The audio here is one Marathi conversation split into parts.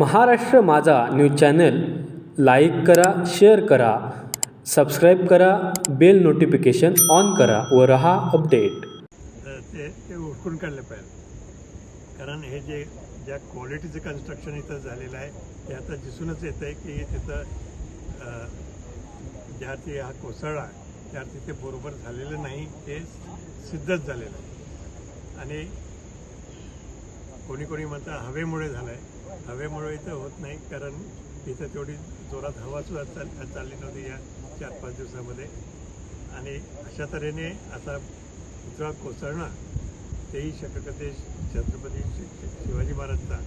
महाराष्ट्र माझा न्यूज चॅनल लाईक करा शेअर करा सबस्क्राईब करा बेल नोटिफिकेशन ऑन करा व रहा अपडेट. तर ते ते उठून काढले पाहिजे. कारण हे जे ज्या क्वालिटीचं कन्स्ट्रक्शन इथं झालेलं आहे ते आता दिसूनच येतं आहे की तिथं ज्या अर्थी हा कोसळला त्या अर्थी ते बरोबर झालेलं नाही ते सिद्धच झालेलं आहे. आणि कोणी कोणी म्हणतं हवेमुळे झालं आहे हवेमुळे इथं होत नाही कारण इथं तेवढी जोरात हवासुद्धा चाल चालली नव्हती या चार पाच दिवसामध्ये. आणि अशा तऱ्हेने असा पुतळा कोसळणं तेही शक्यते छत्रपती शिवाजी महाराजचा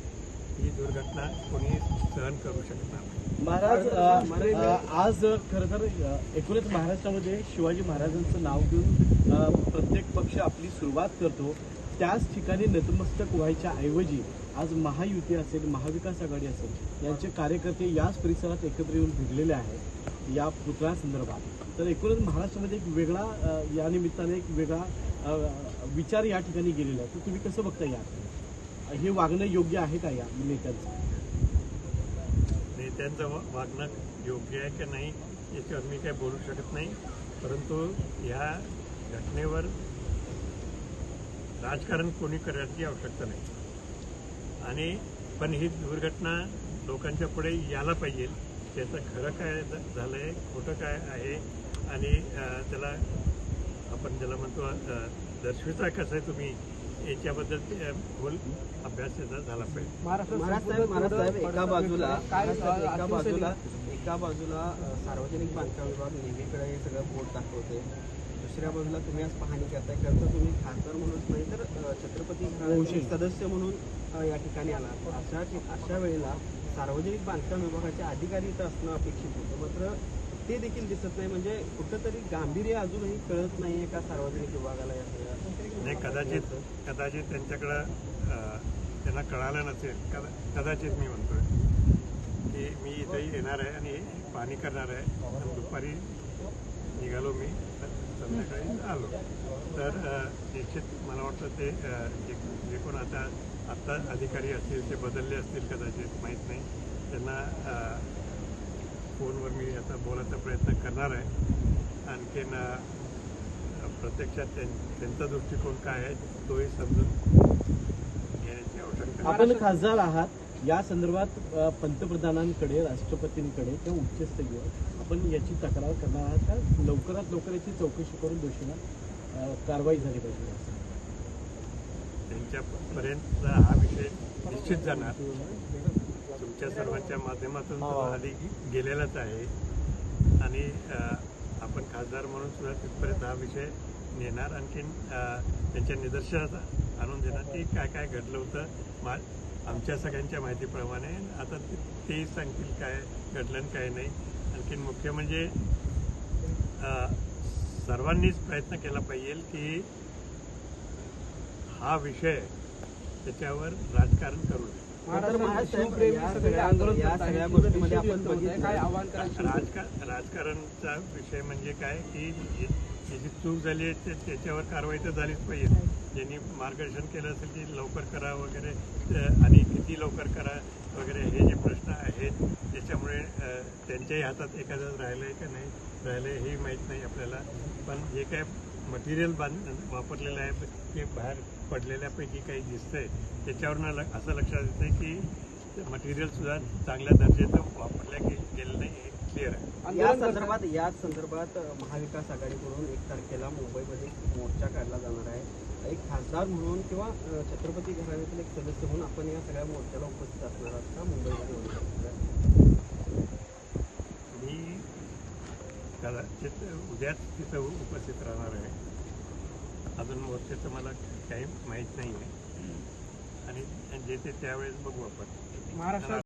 ही दुर्घटना कोणी सहन करू शकत नाही. महाराज आज खरं तर एकूणच महाराष्ट्रामध्ये शिवाजी महाराजांचं नाव घेऊन प्रत्येक पक्ष आपली सुरुवात करतो. त्याच ठिकाणी नतमस्तक व्हायच्या ऐवजी आज महायुती असेल महाविकास आघाडी असेल यांचे कार्यकर्ते याच परिसरात एकत्र येऊन भिडलेले आहेत या पुतळ्यासंदर्भात. तर एकूणच महाराष्ट्रामध्ये एक वेगळा या निमित्ताने एक वेगळा विचार या ठिकाणी गेलेला आहे. तर तुम्ही कसं बघता या? हे वागणं योग्य आहे का या नेत्यांचं? नेत्यांचं वागणं योग्य आहे का नाही याच्यावर मी काय बोलू शकत नाही. परंतु ह्या घटनेवर राजकारण कोणी करण्याची आवश्यकता नाही. आणि पण ही दुर्घटना लोकांच्या पुढे यायला पाहिजे. त्याचं खरं काय झ- झालंय खोटं काय आहे आणि त्याला आपण ज्याला म्हणतो दर्शविता कसं आहे तुम्ही याच्याबद्दल खोल अभ्यास त्याचा झाला पाहिजे. महाराज साहेब महाराज साहेब एका बाजूला एका बाजूला एका बाजूला सार्वजनिक बांधकाम विभाग नेहमीकडे हे सगळं बोट दाखवते दुसऱ्या बाजूला तुम्ही आज पाहणी करताय. खरं तर तुम्ही खासदार म्हणूनच नाही तर छत्रपती घराण्याचे सदस्य म्हणून या ठिकाणी आला. अशा अशा वेळेला सार्वजनिक बांधकाम विभागाचे अधिकारी इथं असणं अपेक्षित होतं. मात्र ते देखील दिसत नाही. म्हणजे कुठंतरी गांभीर्य अजूनही कळत नाहीये का सार्वजनिक विभागाला या सगळ्या नाही कदाचित कदाचित त्यांच्याकडं त्यांना कळालं नसेल. कदा कदाचित मी म्हणतोय की मी इथेही येणार आहे आणि पाणी करणार आहे. दुपारी निघालो मी. संध्याकाळी आलो तर निश्चित मला वाटतं ते जे जे कोण आता आत्ता अधिकारी असतील ते बदलले असतील कदाचित माहीत नाही त्यांना फोनवर मी आता बोलायचा प्रयत्न करणार आहे आणखीन प्रत्यक्षात त्यांचा दृष्टिकोन काय आहे तोही समजून घेण्याची आवश्यकता आपण खासदार आहात या संदर्भात पंतप्रधानांकडे राष्ट्रपतींकडे किंवा उच्चस्तरीय आपण याची तक्रार करणार आहात. का लवकरात लवकर याची चौकशी करून दोषींना कारवाई झाली पाहिजे. त्यांच्यापर्यंत हा विषय निश्चित जाणार. तुमच्या सर्वांच्या माध्यमातून आधी गेलेलाच आहे. आणि आपण खासदार म्हणून सुद्धा तिथपर्यंत हा विषय नेणार. आणखीन त्यांच्या निदर्शनात आणून देणार की काय काय घडलं होतं. मा आमच्या सगळ्यांच्या माहितीप्रमाणे आता ते- सांगतील काय घडलं काय नाही. आणखीन मुख्य म्हणजे सर्वांनीच प्रयत्न केला पाहिजे की हा विषय त्याच्यावर राजकारण करू नये. राजकारणचा विषय म्हणजे काय? की जी जी चूक झाली त्याच्यावर कारवाई तर झालीच पाहिजे. ज्यांनी मार्गदर्शन केलं असेल की लवकर करा वगैरे आणि किती लवकर करा वगैरे हे जे प्रश्न आहेत त्याच्यामुळे त्यांच्याही हातात एखादं राहिलं आहे का नाही राहिलं आहे हे माहीत नाही आपल्याला. पण जे काय मटेरियल बांध वापरलेलं आहे ते बाहेर पडलेल्यापैकी काही दिसतंय त्याच्यावरनं ल- असं लक्षात येतं की मटेरियलसुद्धा चांगल्या दर्जाचं वापरल्या गे गेलं नाही क्लिअर आहे. या संदर्भात याच संदर्भात महाविकास आघाडीकडून एक तारखेला मुंबईमध्ये मोर्चा काढला जाणार आहे. एक खासदार म्हणून किंवा छत्रपती घराण्यातील एक सदस्य म्हणून आपण या सगळ्या मोर्चाला उपस्थित असणार आहात का? मुंबईमध्ये होणार? मी कदाचित उद्याच तिथं उपस्थित राहणार आहे. अजून मोर्चाचं मला काही माहीत नाही आहे आणि जे ते त्यावेळेस बघू आपण. महाराष्ट्रात